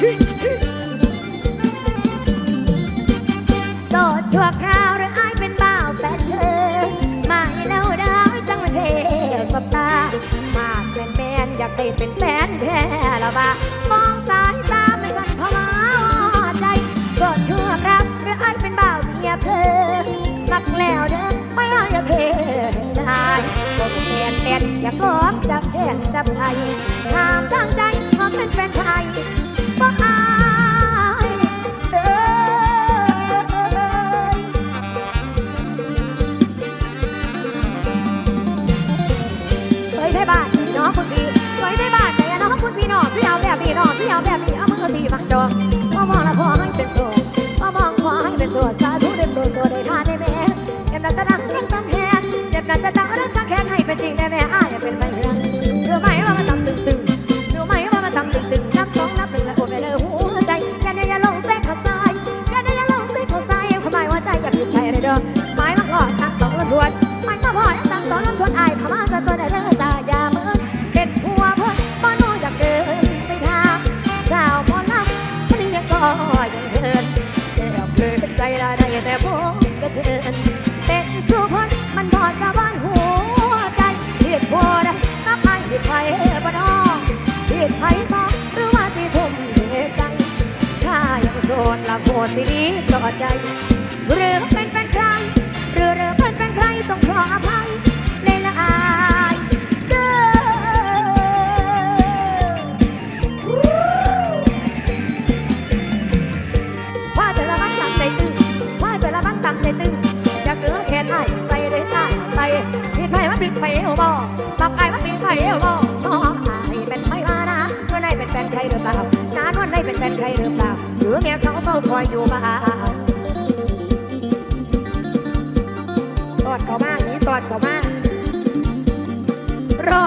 โสดชั่วคราวหรืออายเป็นบ่าวแฟนเธอมาให้เดาวจังมาเทสตามาเป็นแฟนอยากได้เป็นแฟนแท้ละบ้มองสายตาไม่สั่นพอมาใจโสดชั่วคราวหรืออายเป็นบ่าเมียเพลอมักแล้วเด้อไม่เอาอย่าเทได้ผมเป็นเป็นอยากลอบจับแทนจะไทยถามตั้งใจขอเป็นแฟนไทย บ่อายเด้อเฮ้ยได้บ้านน้องคุณพี่เฮ้ยได้บ้านแต่น้องคุณพี่น้องสิเอาแบบนี้น้องสิเอาแบบนี้เอามือตีบังจองมามองแล้วขอให้เป็นโสดมามองขอให้เป็นโสดสาธุเด็ดโสดโสดได้ทานได้แม่ แต่พงกระเทินเป็นสุพรรณมันพอสะบ้านหัวใจผิดผัวนะนับไปผิดไปบ่นองผิดไปบ่หรือว่าสิทุ่มเทใจถ้ายังโสดละโคตรสิดีต่อใจ หรือเป็นเป็นใคร ผิดไมันเป็นไฟเอวบ่ปากไก่มันเป็นไฟเอวบ่น้องอายเป็นไม่มานะนวลไอไหนเป็นแฟนใครหรือเปล่านานวันไอ้เป็นแฟนใครหรือเปล่าหรือเมียเขาเฝ้าคอยอยู่บ้านตอดเขามากนี้ตอดเขามากรอ